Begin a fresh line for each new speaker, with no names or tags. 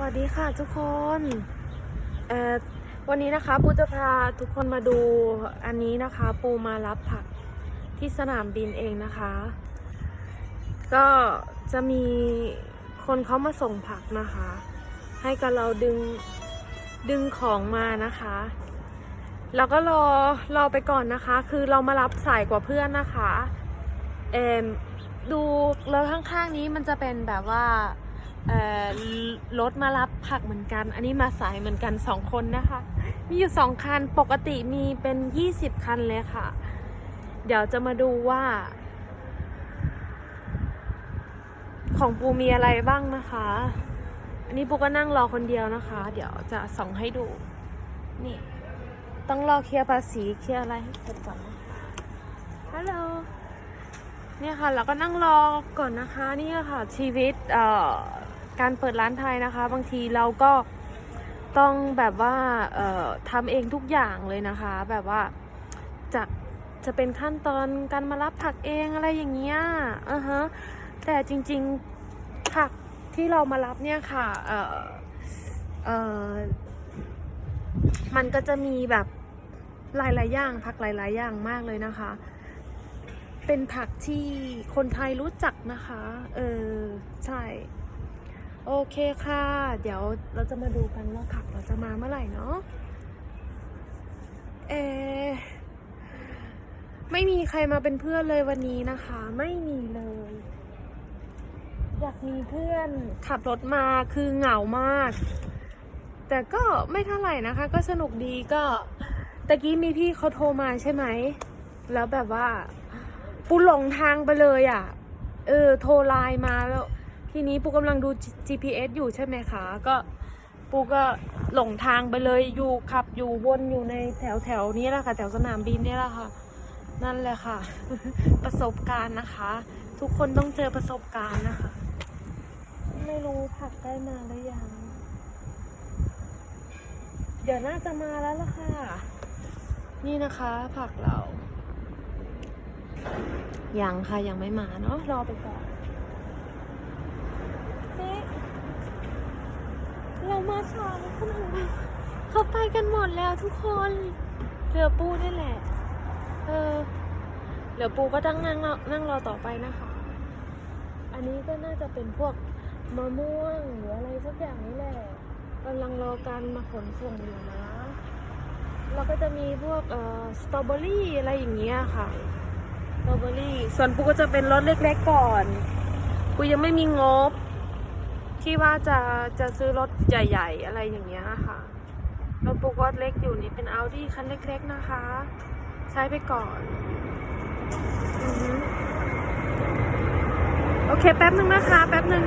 สวัสดีค่ะทุกคนเอ่อวันนี้นะคะปูจะพาทุกคนมาดูอันนี้นะคะ ปูมารับผักที่สนามบินเองนะคะ ก็จะมีคนเขามาส่งผักนะคะ ให้กับเราดึงดึงของมานะคะแล้วก็รอรอไปก่อนนะคะ คือเรามารับสายกว่าเพื่อนนะคะเอมดูแล้วข้างๆนี้มันจะเป็นแบบว่า รถมารับผักเหมือนกัน อันนี้มาสายเหมือนกันสองคนนะคะ มีอยู่สองคัน ปกติมีเป็นยี่สิบคันเลยค่ะ เดี๋ยวจะมาดูว่า ของปูมีอะไรบ้างนะคะ อันนี้ปูก็นั่งรอคนเดียวนะคะ เดี๋ยวจะส่องให้ดู นี่ ต้องรอเคลียร์ภาษีเคลียร์อะไรให้เสร็จก่อนนะฮัลโหลเนี่ยค่ะ เราก็นั่งรอก่อนนะคะ นี่ค่ะชีวิตเอ่อ การเปิดร้านไทยนะคะ บางทีเราก็ต้องแบบว่าเอ่อทำเองทุกอย่างเลยนะคะ แบบว่าจะจะเป็นขั้นตอนการมารับผักเองอะไรอย่างเงี้ยอ่าฮะแต่จริงๆผักที่เรามารับเนี่ยค่ะเอ่อเอ่อมันก็จะมีแบบหลายๆอย่างผักหลายๆอย่างมากเลยนะคะ เป็นผักที่คนไทยรู้จักนะคะ เออ ใช่ โอเคค่ะ เดี๋ยวเราจะมาดูกันว่าผักเราจะมาเมื่อไหร่เนาะเอไม่มีใครมาเป็นเพื่อนเลยวันนี้นะคะ ไม่มีเลย อยากมีเพื่อนขับรถมาคือเหงามาก แต่ก็ไม่เท่าไหร่นะคะ ก็สนุกดีก็ตะกี้มีพี่เขาโทรมาใช่ไหม แล้วแบบว่า ปูหลงทางไปเลยอะ เออ โทรไลน์มาแล้ว ทีนี้ปูกำลังดู GPS อยู่ใช่ไหมคะ ก็ปูก็หลงทางไปเลยอยู่ขับอยู่วนอยู่ในแถวแถวนี้แหละค่ะ แถวสนามบินนี่แหละค่ะ นั่นแหละค่ะ ประสบการณ์นะคะ ทุกคนต้องเจอประสบการณ์นะคะ ไม่รู้ผักได้มาหรือยัง เดี๋ยวน่าจะมาแล้วล่ะค่ะ นี่นะคะผักเรายังค่ะยังไม่มาเนาะรอไปก่อนเอ๊ะเรา มาช้าแล้วคนอื่นเขาไปกันหมดแล้วทุกคนเหลือปูนี่แหละ เออเหลือปูก็ต้องนั่งนั่งรอต่อไปนะคะ อันนี้ก็น่าจะเป็นพวกมะม่วงหรืออะไรสักอย่างนี่แหละกำลังรอการมาขนส่งอยู่นะแล้วก็จะมีพวกเอ่อสตรอเบอรี่อะไรอย่างเงี้ยค่ะ สตรอเบอรี่ ส่วนปูก็จะเป็นรถเล็กๆก่อนปูยังไม่มีงบ ที่ว่าจะจะซื้อรถใหญ่ๆ อะไรอย่างเงี้ยค่ะรถปุก็เล็กอยู่นี่เป็นอัลดี้คันเล็กๆนะคะ ใช้ไปก่อนอโอเค แป๊บนึงนะคะ แป๊บนึง